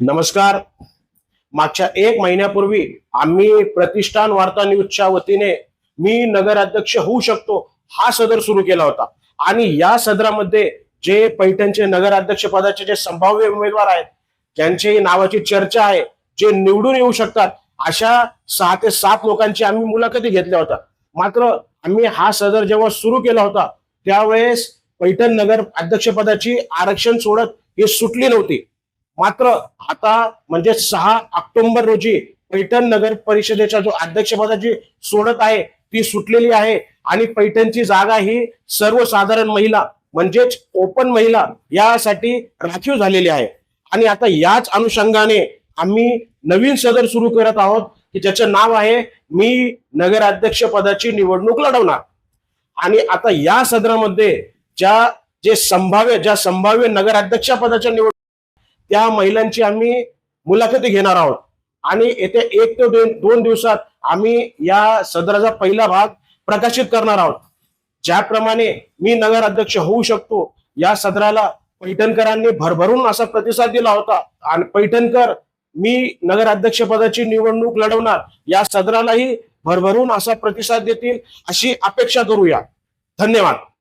नमस्कार. मागच्या एक महिन्यापूर्वी आम्ही प्रतिष्ठान वार्ता न्यूजच्या वतीने मी नगराध्यक्ष होऊ शकतो हा सदर सुरू केला होता. आणि या सदरामध्ये जे पैठणचे नगराध्यक्ष पदाचे जे संभाव्य उमेदवार आहेत ज्यांची नावाची चर्चा आहे जे निवडून येऊ शकतात अशा सहा ते सात लोकांची आम्ही मुलाखती घेतल्या होत्या. मात्र आम्ही हा सदर जेव्हा सुरू केला होता त्यावेळेस पैठण नगर अध्यक्षपदाची आरक्षण सोडत ही सुटली नव्हती. मात्र आता म्हणजे सहा ऑक्टोबर रोजी पैठण नगर परिषदेच्या जो अध्यक्षपदाची सोडत आहे ती सुटलेली आहे. आणि पैठणची जागा ही सर्वसाधारण महिला म्हणजेच ओपन महिला यासाठी राखीव झालेली आहे. आणि आता याच अनुषंगाने आम्ही नवीन सदर सुरू करत आहोत की ज्याचं नाव आहे मी नगराध्यक्ष पदाची निवडणूक लढवणार. आणि आता या सदरामध्ये ज्या जे संभाव्य ज्या संभाव्य नगराध्यक्ष पदाच्या निवड त्या महिलांची आम्ही मुलाखती घेणार आहोत. आणि येत्या एक ते दोन दोन दिवसात आम्ही या सदराचा पहिला भाग प्रकाशित करणार आहोत. ज्याप्रमाणे मी नगराध्यक्ष होऊ शकतो या सदराला पैठणकरांनी भरभरून असा प्रतिसाद दिला होता. आणि पैठणकर मी नगराध्यक्ष पदाची निवडणूक लढवणार या सदरालाही भरभरून असा प्रतिसाद देतील अशी अपेक्षा करूया. धन्यवाद.